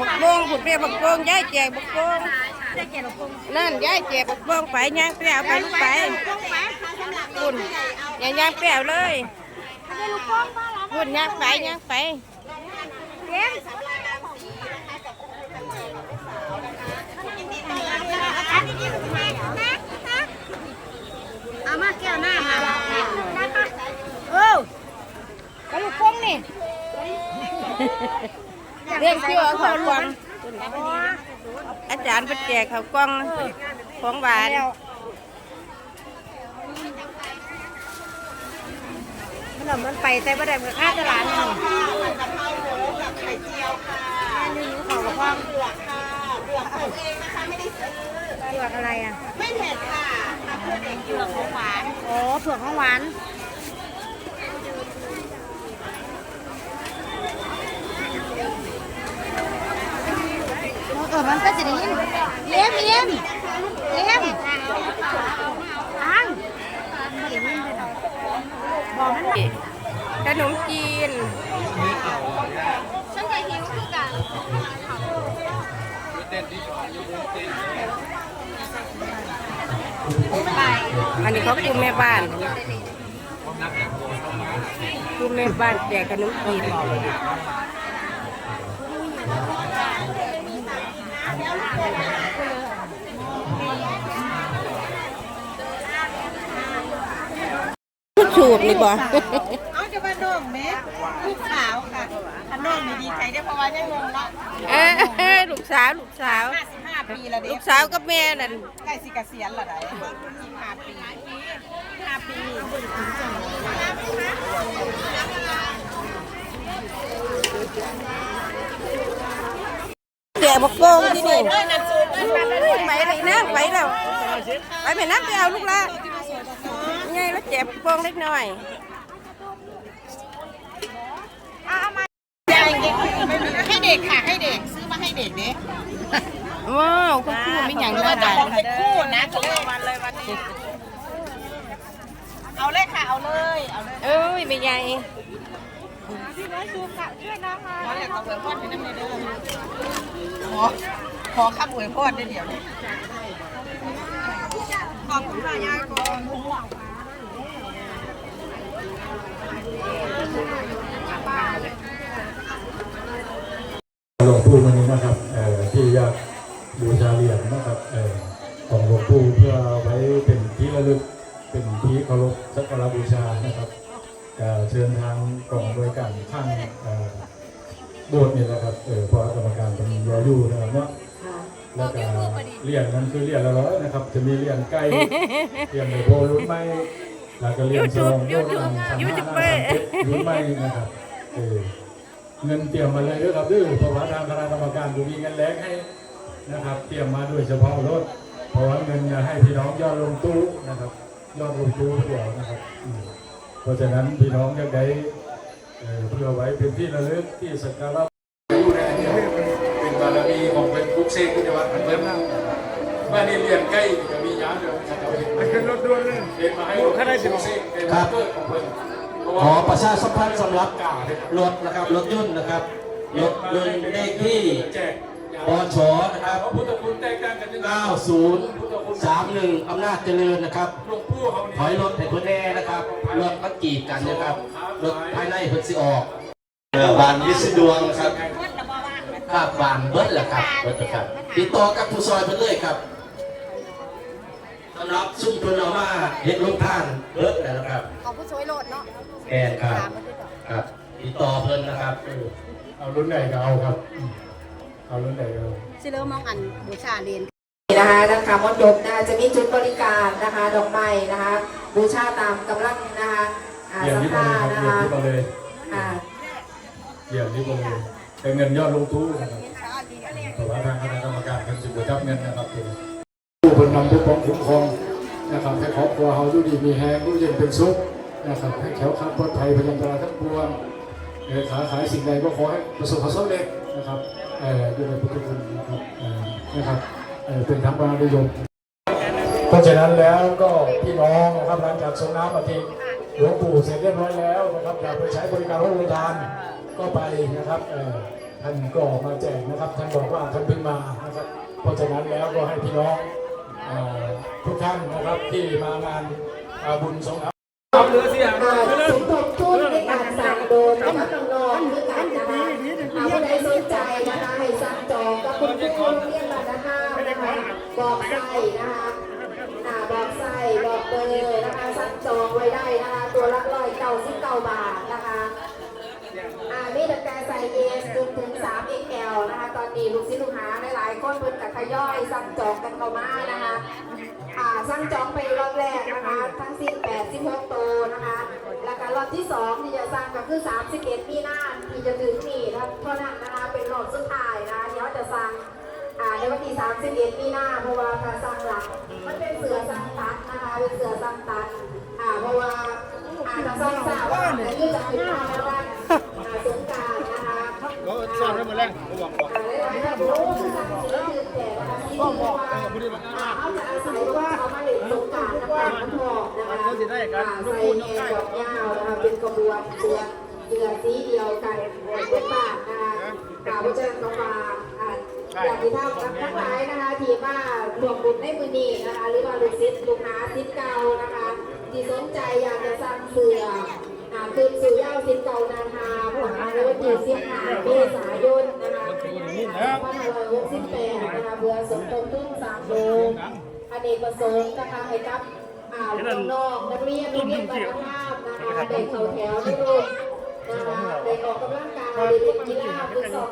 บักโป่งผุดเรียบักโป่งยายแจกบักโป่งได้แก่ลูกโป่งนั่นยายแจกบักโป่งไปย่างไปเอาไปลูกไปคุณอย่าย่างไปเอาเลยได้ลูกโป่งบ้างแล้วคุณย่างไปย่างไปเลี้ยงเอามาแก้วหน้ามาเออกระลูกโป่งนี่ เรื่องที่ว่าเขากวางอาจารย์ไปแจกเขากล้องของหวานมันหล่อมันไปแต่บ่ได้เมื่อค่าตลาดนี่นี่หนูขอกับพ่อเปลือกค่ะเปลือกของเองนะคะไม่ได้ซื้อเปลือกอะไรอะ ไม่เผ็ดค่ะทำเพื่อเด็กอยู่ของหวาน โอ้เผือกของหวาน เออมันก็จะได้ยินเลี้ยมเลี้ยมเลี้ยมอังบอกมันขนมจีนฉันก็หิวคือกันอันนี้เขากลุ่มแม่บ้านกลุ่มแม่บ้านแจกขนมจีน สูบนี่บ่เอาจะมาโด่งไหมลูกขาวค่ะถ้าโด่งนี่ดีใจได้เพราะว่ายังงงเนาะเอ้ยลูกสาวลูกสาว 55 ปีแล้วเด็ลูกกสาวกับแม่นั่นใกล้สิเกษียณและได้25ปี5ปีแจกบักโป่งที่นี่ไปเลยนะไปแล้วไปแม่น้ำไปเอาลูกละ ไงแล้วแจกบักโป่งเล็กน้อยให้เด็กค่ะ ให้เด็กซื้อมาให้เด็กเด้ว้าวคุณครูมีอย่างว่าว่าจะได้เอาเป็นคู่นะจะเลยวันเลยวันนี้เอาเลยค่ะ เอาเลย เอาเลย เอ้ยไม่ใหญ่ขอเลยขออวยพรให้น้ำในเด้อขอขอคำอวยพรได้เดี๋ยวนี้ขอบคุณค่ะยายก่อน ที่เคารพสักการะบูชานะครับเอ่อเชิญทางกองบริการข้างเอ่อโบสถ์นี่แหละครับเออเพราะกรรมการเป็นยออยู่นะครับเนาะแล้วก็เหรียญนั้นคือเหรียญละร้อยนะครับ จะมีเหรียญไก่เหรียญในโบรุ่นใหม่แล้วก็เหรียญซองโบรุ่นทางห้าหน้าทางเจ็ดรุ่นใหม่นะครับเออเงินเตรียมมาเลยด้วยครับด้วยเพราะว่าทางคณะกรรมการดูมีเงินแลกให้นะครับ เตรียมมาด้วยเฉพาะรถเพราะว่าเงินจะให้พี่น้องยอดลงตู้นะครับ ยอดลงตู้เดียวนะครับอืมเพราะฉะนั้นพี่น้องยังได้เอ่อเพื่อไว้เป็นที่ระลึกที่สักการะอยู่ในอันนี้เป็นบารมีของเป็นกุ๊กเซกุญวัฒน์เพิ่มนะบ้านนี้เรียนใกล้กับมีย้านเดียวนะครับเอาเห็นไหมขึ้นรถด่วนเลยเรียนมาให้กุ๊กเซกเป็นวันเกิดของเพิ่นเพราะขว่าอประชาสัมพันธ์สำหรับกล่าวเนี่ยรถนะครับรถยนต์นะครับรถยนต์เลขที่แจก ปชนะครับพระพุทธคุณแตกต่างกันยังไง9031อำนาจเจริญนะครับ หลวงปู่เขาถอยรถให้เพื่อนแน่นะครับรถมันกีดกันนะครับรถภายในเพิ่นสิออกเรือบานวิศดวงครับครับบานเบิดแหละครับเบิดแหละครับติดต่อกับผู้ซอยเพิ่นเลยครับสำหรับซุ่มเพิ่นเอามาเฮ็ดลงทานเบิดแหละนะครับ ของผู้ช่วยโหลดเนาะแอนครับ ครับติดต่อเพิ่นนะครับ เอารุ่นไหนก็เอาครับอืม เอารุ่นไหนก็เอาสิเริ่มมองอันบูชาเรียนนะคะนะคะมดยกนะคะจะมีจุดบริการนะคะดอกไม้นะคะบูชาตามกำลังนะคะอ่าเยี่ยมศรัทที่มาธาเลยครับนะคะเยี่ยมที่มาเลยอ่าเยี่ยมที่มาเลยเป็นเงินยอดลงทุนนะครับแต่ว่าทางคณะกรรมการกันสิบจับเงินนะครับผู้บนนำผู้ปกครองคุ้มครองนะครับให้ครอบครัวเขาอยู่ดีมีแฮงอยู่เย็นเป็นสุขนะครับให้แข็งขันปลอดภัยพยันตรายทั้งปวงเออขาขายสิ่งใดก็ขอให้ประสบความสำเร็จนะครับเออด้วยพุทธคุณนะครับเออนะครับเออเป็นธรรมนิยมเพราะฉะนั้นแล้วก็พี่น้องนะครับหลังจากส่งน้ำมาทิ้งหลวงปู่เสร็จเรียบร้อยแล้วนะครับอยากไปใช้บริการรถโรงทานก็ไปนะครับเอ่อท่านก็มาแจกนะครับท่านบอกว่าท่านเพิ่งมานะครับเพราะฉะนั้นแล้วก็ให้พี่น้องเอ่อทุกท่านนะครับที่มางานอ่าบุญสงฆ์อ่าสมทบทุนในการสั่งโดน ผู้ใดสนใจนะคะให้สั่งจองกับคุณครูโรงเรียนบ้านห้ามนะคะบอกไส้นะคะบอกไส้บอกเบอร์นะคะสั่งจองไว้ได้นะคะตัวละร้อยเก้าสิบเก้าบาทนะคะอ่ามีตั้งแต่ใส่เอสจนถึง 3XL นะคะ ตอนนี้ลูกศิษย์ลูกหาหลายๆคนเพิ่นกับทยอยสั่งจองกันเข้ามานะคะอ่าสั่งจองไปรอบแรกนะคะ ทั้งสิ้น86ตัวนะคะ แล้วก็รอบที่ 2 ที่จะสั่งก็คือ 31 เขาจะอาศัยว่าเขามาเล่นสงการน้ำตาน้ำหอมนะคะใส่แอร์ดอกยาวนะคะเป็นกระบวนเสือเสือสีเดียวกันเป็นบาทนะคะอ่าเพราะฉะก็มาอ่าอยากที่ท่านทั้งหลายนะคะที่มารวมบุญในมือนี้นะคะ หรือว่าลูกศิษย์ลูกหาศิษย์เก่านะคะที่สนใจอยากจะสั่งเสืออ่าคืนสู่ย่าศิษย์เก่านาทาผ่อนมานวันที่สิบห้าเมษายน นะคะพันห้าร้อยหกสิบแปดนะคะเบื่อสมทบทุนสามโรงอเนกประสงค์นะคะให้กับอ่าน้องๆนักเรียนนักเรียนบ้านภาพนะคะเด้เข้าแถวได้ร่วมนะคะเด็กออกกำลังกายเด็กกีฬาฟุตซอล